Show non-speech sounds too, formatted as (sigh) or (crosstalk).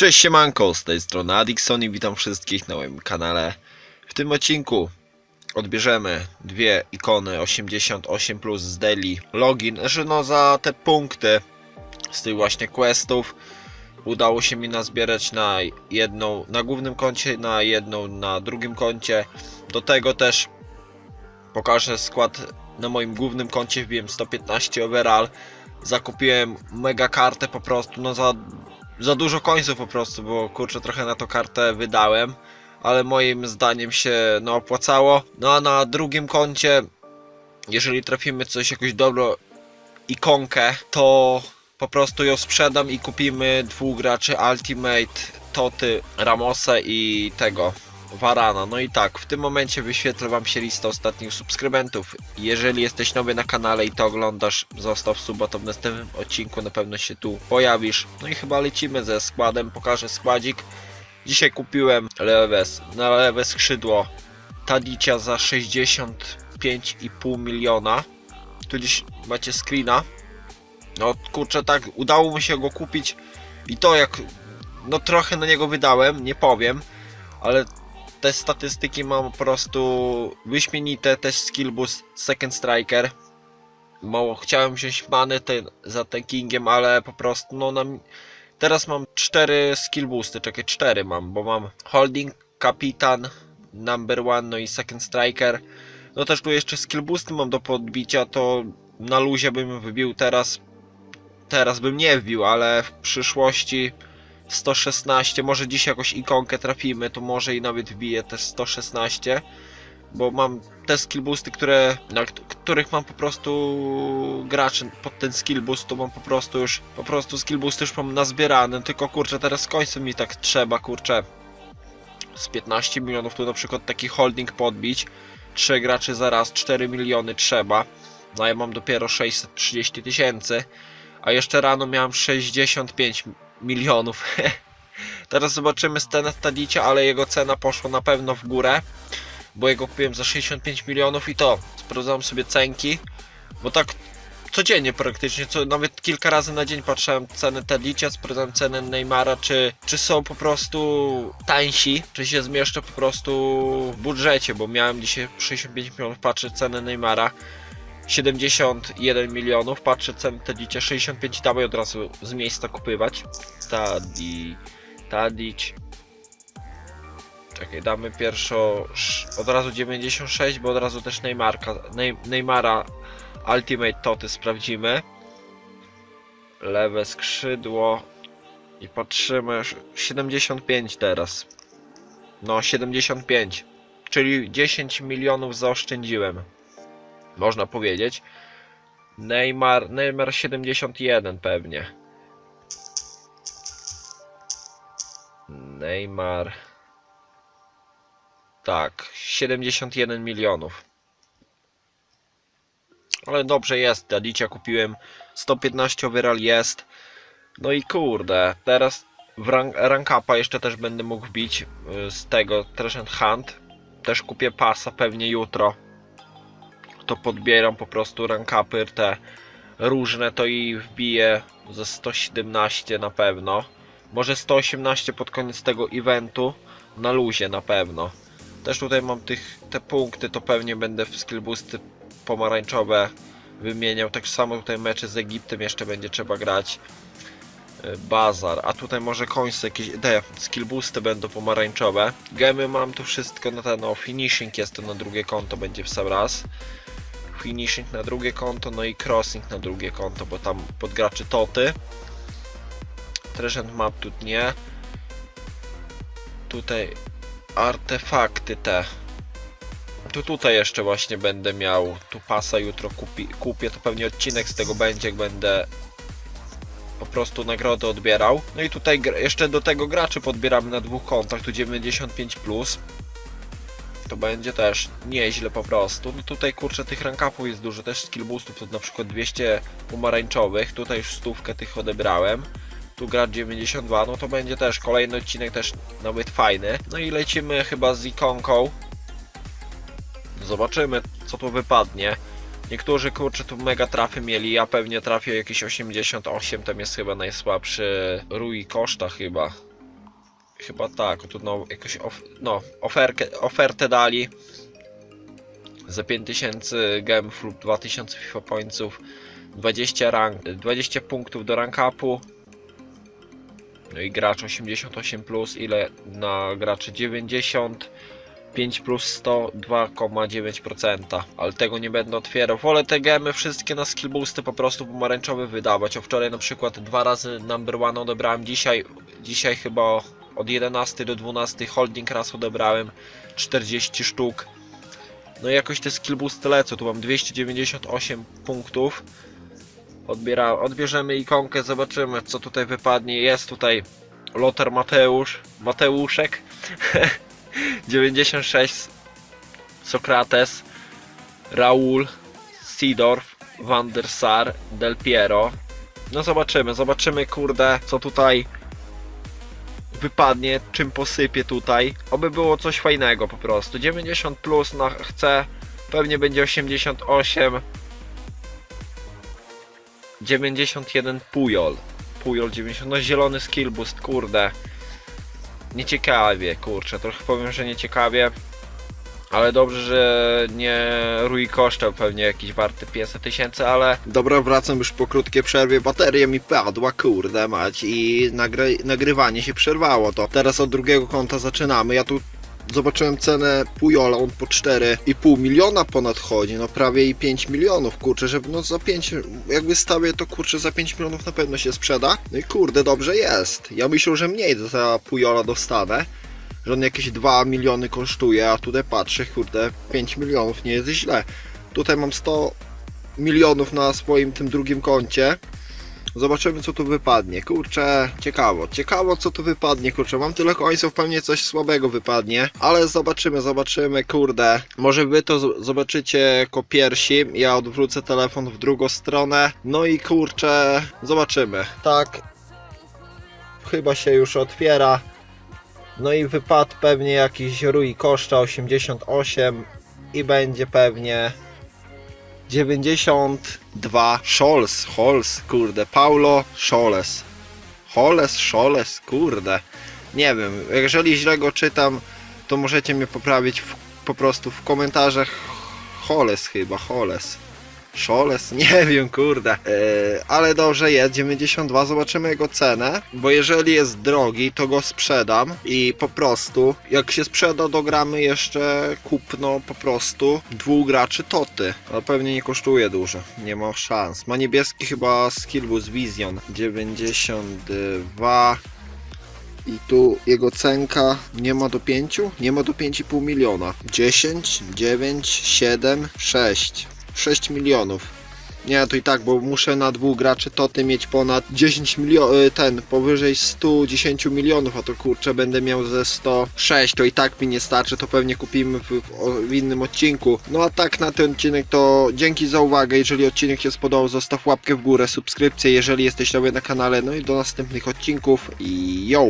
Cześć siemanko, z tej strony Adixon i witam wszystkich na moim kanale. W tym odcinku odbierzemy dwie ikony 88 plus z Daily Login, że no za te punkty z tych właśnie questów udało się mi nazbierać na jedną na głównym koncie, na jedną na drugim koncie. Do tego też pokażę skład na moim głównym koncie, wbiłem 115 overall. Zakupiłem mega kartę po prostu, no za za dużo końców po prostu, bo kurczę trochę na to kartę wydałem, ale moim zdaniem się no opłacało. No a na drugim koncie, jeżeli trafimy coś jakoś dobro ikonkę, to po prostu ją sprzedam i kupimy dwóch graczy Ultimate, Toty, Ramosę i tego Varana. No i tak, w tym momencie wyświetlę Wam się lista ostatnich subskrybentów. Jeżeli jesteś nowy na kanale i to oglądasz, zostaw suba, to w następnym odcinku na pewno się tu pojawisz. No i chyba lecimy ze składem, pokażę składzik. Dzisiaj kupiłem lewe, na lewe skrzydło Tadicia za 65,5 miliona. Tu gdzieś macie screena. No kurczę, tak, udało mi się go kupić i to jak, no trochę na niego wydałem, nie powiem, ale te statystyki mam po prostu wyśmienite, też skill boost second striker. Mało chciałem wziąć many ten, za ten kingiem, ale po prostu no nam... Teraz mam 4 skill boosty, czekaj 4 mam, bo mam holding, kapitan, number one, no i second striker. No też tu jeszcze skill boosty mam do podbicia, to na luzie bym wybił teraz. Teraz bym nie wbił, ale w przyszłości 116, może dziś jakąś ikonkę trafimy, to może i nawet wbiję też 116, bo mam te skill boosty, które, na kt- których mam po prostu graczy pod ten skill boost, to mam po prostu już, po prostu skill boost już mam nazbierane, tylko kurczę, teraz końcem mi tak trzeba, kurczę, z 15 milionów tu na przykład taki holding podbić, 3 graczy za raz, 4 miliony trzeba, no ja mam dopiero 630 tysięcy, a jeszcze rano miałem 65 milionów. (laughs) Teraz zobaczymy scenę Tadicia, ale jego cena poszła na pewno w górę, bo jego kupiłem za 65 milionów i to sprawdzałem sobie cenki, bo tak codziennie praktycznie, co nawet kilka razy na dzień patrzyłem cenę Tadicia, sprawdzałem cenę Neymara, czy, czy są po prostu tańsi, czy się zmieszczę po prostu w budżecie, bo miałem dzisiaj 65 milionów, patrzę cenę Neymara, 71 milionów, patrzę cenę Tadicia 65 dawaj od razu z miejsca kupywać. Tadi, Tadic. Czekaj, damy pierwszo sz- od razu 96, bo od razu też Neymarka, Ney, Neymara Ultimate Toty sprawdzimy. Lewe skrzydło i patrzymy sz- 75 teraz. No 75, czyli 10 milionów zaoszczędziłem można powiedzieć. Neymar, Neymar 71 pewnie. Neymar. Tak, 71 milionów. Ale dobrze jest, Tadicia kupiłem 115 overall jest. No i kurde, teraz w rank, rank upa jeszcze też będę mógł wbić y, z tego Treasure Hunt. Też kupię pasa pewnie jutro to podbieram po prostu rankapy te różne, to i wbiję ze 117 na pewno. Może 118 pod koniec tego eventu na luzie na pewno. Też tutaj mam tych, te punkty, to pewnie będę w skill boosty pomarańczowe wymieniał. Tak samo tutaj mecze z Egiptem jeszcze będzie trzeba grać. Y, Bazar, a tutaj może końce jakieś, te skill boosty będą pomarańczowe. Gemy mam tu wszystko na ten, no finishing jest to na drugie konto będzie w sam raz finishing na drugie konto, no i crossing na drugie konto, bo tam podgraczy toty. Treasure map tu nie. Tutaj artefakty te. Tu tutaj jeszcze właśnie będę miał tu pasa jutro kupi, kupię, to pewnie odcinek z tego będzie, jak będę po prostu nagrodę odbierał. No i tutaj jeszcze do tego graczy podbieramy na dwóch kontach, tu 95+. Plus to będzie też nieźle po prostu. No tutaj kurczę tych rankapów jest dużo, też skill boostów, to na przykład 200 pomarańczowych, tutaj już stówkę tych odebrałem. Tu gra 92, no to będzie też kolejny odcinek też nawet fajny. No i lecimy chyba z ikonką. Zobaczymy co tu wypadnie. Niektórzy kurczę tu mega trafy mieli, ja pewnie trafię jakieś 88, tam jest chyba najsłabszy Rui Koszta chyba. Chyba tak, tu no jakoś of, no, oferkę, ofertę dali za 5000 gemów lub 2000 FIFA pointsów 20, rank, 20 punktów do rank upu. No i gracz 88 plus ile na graczy 90 5 plus 100 2,9% ale tego nie będę otwierał. Wolę te gemy wszystkie na skill boosty po prostu pomarańczowy wydawać. O wczoraj na przykład dwa razy number one odebrałem dzisiaj dzisiaj chyba od 11 do 12 holding raz odebrałem 40 sztuk. No i jakoś te skill boosty lecą. Tu mam 298 punktów. Odbiera, odbierzemy ikonkę, zobaczymy co tutaj wypadnie. Jest tutaj Lothar Mateusz, Mateuszek. (laughs) 96 Sokrates Raul Sidorf Van der Sar Del Piero. No zobaczymy, zobaczymy kurde co tutaj wypadnie, czym posypie tutaj. Oby było coś fajnego po prostu. 90 plus na chcę, pewnie będzie 88 91 Pujol. Pujol 90, no zielony skill boost, kurde. Nieciekawie, kurczę, trochę powiem, że nieciekawie. Ale dobrze, że nie Rui koształ pewnie jakiś warty 500 tysięcy, ale... Dobra, wracam już po krótkiej przerwie, bateria mi padła, kurde mać i nagry nagrywanie się przerwało to. Teraz od drugiego konta zaczynamy, ja tu zobaczyłem cenę Pujola, on po 4,5 miliona ponad chodzi, no prawie i 5 milionów, kurczę, że no za 5, jak wystawię to kurczę za 5 milionów na pewno się sprzeda. No i kurde, dobrze jest. Ja myślę, że mniej za Pujola dostanę, że on jakieś 2 miliony kosztuje, a tutaj patrzę, kurde, 5 milionów nie jest źle. Tutaj mam 100 milionów na swoim tym drugim koncie. Zobaczymy co tu wypadnie. Kurczę, ciekawo, ciekawo co tu wypadnie. Kurczę, mam tyle końców, pewnie coś słabego wypadnie. Ale zobaczymy, zobaczymy, kurde. Może wy to zobaczycie jako pierwsi. Ja odwrócę telefon w drugą stronę. No i kurczę, zobaczymy. Tak, chyba się już otwiera. No i wypadł pewnie jakiś Rui Koszta 88 i będzie pewnie 92 Scholz, Holz, kurde, Paulo Scholes. Holes, Scholes, kurde. Nie wiem, jeżeli źle go czytam, to możecie mnie poprawić w, po prostu w komentarzach. Holes chyba, Holes. Scholes? (laughs) Nie wiem, kurde. Yy, ale dobrze jest, 92, zobaczymy jego cenę, bo jeżeli jest drogi, to go sprzedam i po prostu, jak się sprzeda, dogramy jeszcze kupno po prostu dwóch graczy Toty. Ale pewnie nie kosztuje dużo, nie ma szans. Ma niebieski chyba skillbus Vision 92 i tu jego cenka nie ma do 5? Nie ma do 5,5 miliona. 10, 9, 7, 6. 6 milionów. Nie, to i tak, bo muszę na dwóch graczy toty mieć ponad 10 milionów, ten, powyżej 110 milionów, a to kurczę będę miał ze 106, to i tak mi nie starczy, to pewnie kupimy w, w, w innym odcinku. No a tak na ten odcinek to dzięki za uwagę, jeżeli odcinek się spodobał, zostaw łapkę w górę, subskrypcję, jeżeli jesteś nowy na kanale, no i do następnych odcinków i yo!